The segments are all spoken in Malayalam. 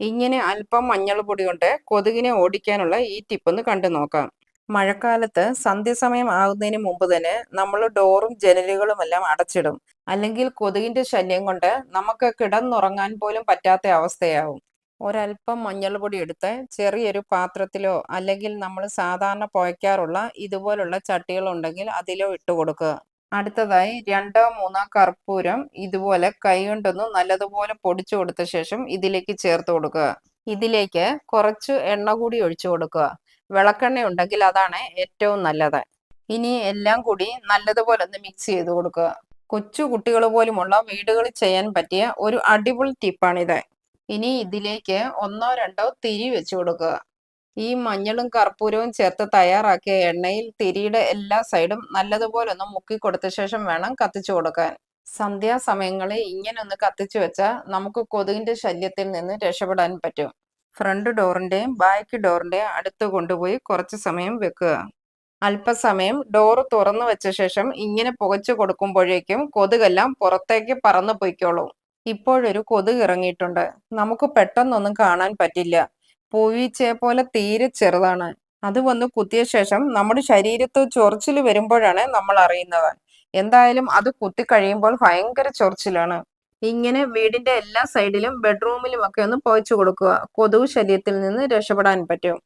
ഇങ്ങനെ അല്പം മഞ്ഞൾപ്പൊടി കൊണ്ട് കൊതുകിനെ ഓടിക്കാനുള്ള ഈ ടിപ്പ് ഒന്ന് കണ്ടു നോക്കാം. മഴക്കാലത്ത് സന്ധ്യസമയം ആകുന്നതിന് മുമ്പ് തന്നെ നമ്മൾ ഡോറും ജനലുകളും എല്ലാം അടച്ചിടും. അല്ലെങ്കിൽ കൊതുകിന്റെ ശല്യം കൊണ്ട് നമുക്ക് കിടന്നുറങ്ങാൻ പോലും പറ്റാത്ത അവസ്ഥയാവും. ഒരല്പം മഞ്ഞൾപ്പൊടി എടുത്ത് ചെറിയൊരു പാത്രത്തിലോ അല്ലെങ്കിൽ നമ്മൾ സാധാരണ പുഴയ്ക്കാറുള്ള ഇതുപോലുള്ള ചട്ടികളുണ്ടെങ്കിൽ അതിലോ ഇട്ട് കൊടുക്കുക. അടുത്തതായി രണ്ടോ മൂന്നോ കർപ്പൂരം ഇതുപോലെ കൈകൊണ്ടൊന്ന് നല്ലതുപോലെ പൊടിച്ചു കൊടുത്ത ശേഷം ഇതിലേക്ക് ചേർത്ത് കൊടുക്കുക. ഇതിലേക്ക് കുറച്ച് എണ്ണ കൂടി ഒഴിച്ചു കൊടുക്കുക. വിളക്കെണ്ണ ഉണ്ടെങ്കിൽ അതാണ് ഏറ്റവും നല്ലത്. ഇനി എല്ലാം കൂടി നല്ലതുപോലെ ഒന്ന് മിക്സ് ചെയ്ത് കൊടുക്കുക. കൊച്ചു കുട്ടികൾ പോലുമുള്ള വീടുകളിൽ ചെയ്യാൻ പറ്റിയ ഒരു അടിപൊളി ടിപ്പാണിത് ഇനി ഇതിലേക്ക് ഒന്നോ രണ്ടോ തിരി വെച്ചു കൊടുക്കുക. ഈ മഞ്ഞളും കർപ്പൂരവും ചേർത്ത് തയ്യാറാക്കിയ എണ്ണയിൽ തിരിയുടെ എല്ലാ സൈഡും നല്ലതുപോലെ ഒന്ന് മുക്കി കൊടുത്ത ശേഷം വേണം കത്തിച്ചു കൊടുക്കാൻ. സന്ധ്യാസമയങ്ങളെ ഇങ്ങനെ ഒന്ന് കത്തിച്ചു വെച്ചാൽ നമുക്ക് കൊതുകിന്റെ ശല്യത്തിൽ നിന്ന് രക്ഷപ്പെടാൻ പറ്റും. ഫ്രണ്ട് ഡോറിന്റെയും ബാക്ക് ഡോറിന്റെയും അടുത്ത് കൊണ്ടുപോയി കുറച്ച് സമയം വെക്കുക. അല്പസമയം ഡോറ് തുറന്നു വെച്ച ശേഷം ഇങ്ങനെ പുകച്ചു കൊടുക്കുമ്പോഴേക്കും കൊതുകെല്ലാം പുറത്തേക്ക് പറന്നു പൊയ്ക്കോളും. ഇപ്പോഴൊരു കൊതുക് ഇറങ്ങിയിട്ടുണ്ട്. നമുക്ക് പെട്ടെന്നൊന്നും കാണാൻ പറ്റില്ല. പൂവീച്ചയെ പോലെ തീരെ ചെറുതാണ്. അത് വന്ന് കുത്തിയ ശേഷം നമ്മുടെ ശരീരത്ത് ചൊറിച്ചിൽ വരുമ്പോഴാണ് നമ്മൾ അറിയുന്നത്. എന്തായാലും അത് കുത്തി കഴിയുമ്പോൾ ഭയങ്കര ചൊറിച്ചിലാണ്. ഇങ്ങനെ വീടിന്റെ എല്ലാ സൈഡിലും ബെഡ്റൂമിലും ഒക്കെ ഒന്ന് പോയിച്ചു കൊടുക്കുക. കൊതുക് ശല്യത്തിൽ നിന്ന് രക്ഷപ്പെടാൻ പറ്റും.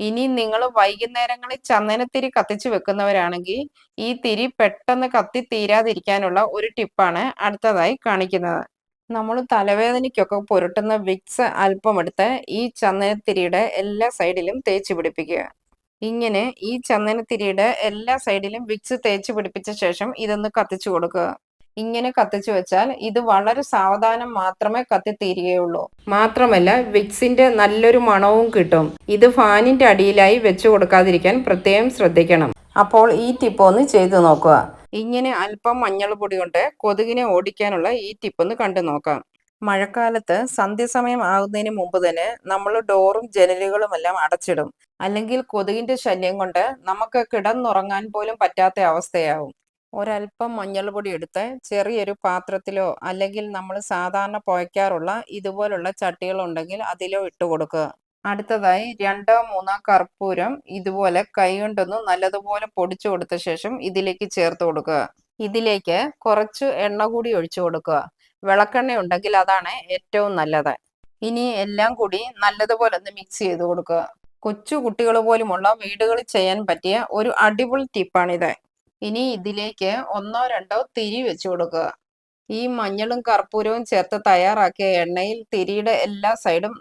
ഇനി നിങ്ങൾ വൈകുന്നേരങ്ങളിൽ ചന്ദനത്തിരി കത്തിച്ചു വെക്കുന്നവരാണെങ്കിൽ ഈ തിരി പെട്ടെന്ന് കത്തി തീരാതിരിക്കാനുള്ള ഒരു ടിപ്പാണ് അടുത്തതായി കാണിക്കുന്നത്. നമ്മൾ തലവേദനയ്ക്കൊക്കെ പുരട്ടുന്ന വിക്സ് അല്പം എടുത്ത് ഈ ചന്ദനത്തിരിയുടെ എല്ലാ സൈഡിലും തേച്ച് പിടിപ്പിക്കുക. ഇങ്ങനെ ഈ ചന്ദനത്തിരിയുടെ എല്ലാ സൈഡിലും വിക്സ് തേച്ച് പിടിപ്പിച്ച ശേഷം ഇതൊന്ന് കത്തിച്ചു കൊടുക്കുക. ഇങ്ങനെ കത്തിച്ചു വെച്ചാൽ ഇത് വളരെ സാവധാനം മാത്രമേ കത്തിത്തീരുകയുള്ളൂ. മാത്രമല്ല വിക്സിന്റെ നല്ലൊരു മണവും കിട്ടും. ഇത് ഫാനിന്റെ അടിയിലായി വെച്ചു കൊടുക്കാതിരിക്കാൻ പ്രത്യേകം ശ്രദ്ധിക്കണം. അപ്പോൾ ഈ ടിപ്പ് ഒന്ന് ചെയ്തു നോക്കുക. ഇങ്ങനെ അല്പം മഞ്ഞൾപ്പൊടി കൊണ്ട് കൊതുകിനെ ഓടിക്കാനുള്ള ഈ ടിപ്പ് ഒന്ന് കണ്ടു നോക്കാം. മഴക്കാലത്ത് സന്ധ്യസമയം ആകുന്നതിന് മുമ്പ് തന്നെ നമ്മൾ ഡോറും ജനലുകളും എല്ലാം അടച്ചിടും. അല്ലെങ്കിൽ കൊതുകിന്റെ ശല്യം കൊണ്ട് നമുക്ക് കിടന്നുറങ്ങാൻ പോലും പറ്റാത്ത അവസ്ഥയാവും. ഒരല്പം മഞ്ഞൾപ്പൊടി എടുത്ത് ചെറിയൊരു പാത്രത്തിലോ അല്ലെങ്കിൽ നമ്മൾ സാധാരണ പുഴയ്ക്കാറുള്ള ഇതുപോലുള്ള ചട്ടികളുണ്ടെങ്കിൽ അതിലോ ഇട്ട് കൊടുക്കുക. അടുത്തതായി രണ്ടോ മൂന്നോ കർപ്പൂരം ഇതുപോലെ കൈകൊണ്ടൊന്ന് നല്ലതുപോലെ പൊടിച്ചു കൊടുത്ത ശേഷം ഇതിലേക്ക് ചേർത്ത് കൊടുക്കുക. ഇതിലേക്ക് കുറച്ച് എണ്ണ കൂടി ഒഴിച്ചു കൊടുക്കുക. വിളക്കെണ്ണ ഉണ്ടെങ്കിൽ അതാണ് ഏറ്റവും നല്ലത്. ഇനി എല്ലാം കൂടി നല്ലതുപോലെ ഒന്ന് മിക്സ് ചെയ്ത് കൊടുക്കുക. കൊച്ചു കുട്ടികൾ പോലുമുള്ള വീടുകളിൽ ചെയ്യാൻ പറ്റിയ ഒരു അടിപൊളി ടിപ്പാണിത് ഇനി ഇതിലേക്ക് ഒന്നോ രണ്ടോ തിരി വെച്ചു കൊടുക്കുക. ഈ മഞ്ഞളും കർപ്പൂരവും ചേർത്ത് തയ്യാറാക്കിയ എണ്ണയിൽ തിരിയുടെ എല്ലാ സൈഡും